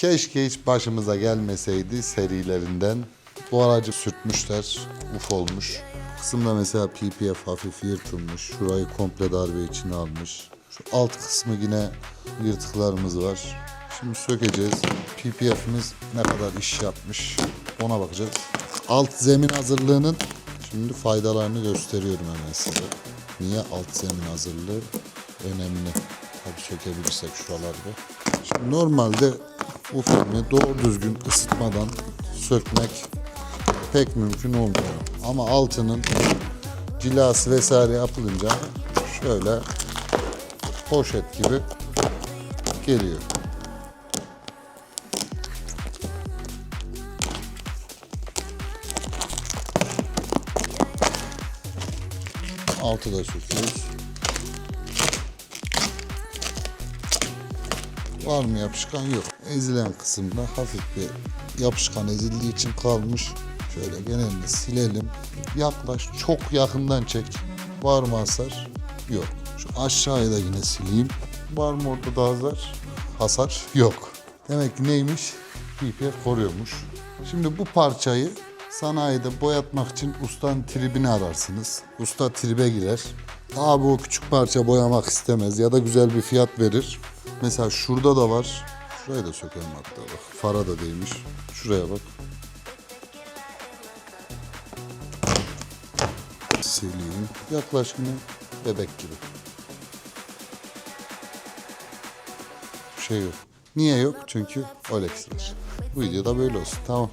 Keşke hiç başımıza gelmeseydi serilerinden. Bu aracı sürtmüşler, uf olmuş. Kısımda mesela PPF hafif yırtılmış. Şurayı komple darbe içine almış. Şu alt kısmı yine yırtıklarımız var. Şimdi sökeceğiz. PPF'imiz ne kadar iş yapmış ona bakacağız. Alt zemin hazırlığının şimdi faydalarını gösteriyorum hemen size. Niye alt zemin hazırlığı önemli. Tabii sökebilirsek şuralarda. Şimdi normalde bu filmi doğru düzgün ısıtmadan sökmek pek mümkün olmuyor. Ama altının cilası vesaire yapılınca şöyle poşet gibi geliyor. Altı da söküyoruz. Var mı yapışkan? Yok. Ezilen kısımda hafif bir yapışkan ezildiği için kalmış. Şöyle genelini silelim. Yaklaş, çok yakından çek. Var mı hasar? Yok. Şu aşağıya da yine sileyim. Var mı orada da hasar? Hasar yok. Demek ki neymiş? PPF koruyormuş. Şimdi bu parçayı sanayide boyatmak için ustanın tribini ararsınız. Usta tribe girer. Abi o küçük parça boyamak istemez ya da güzel bir fiyat verir. Mesela şurada da var. Şurayı da sökelim hatta bak. Fara da değmiş. Şuraya bak. Sileyim. Yaklaş yine bebek gibi. Şey yok. Niye yok? Çünkü Olex var. Bu videoda böyle olsun. Tamam.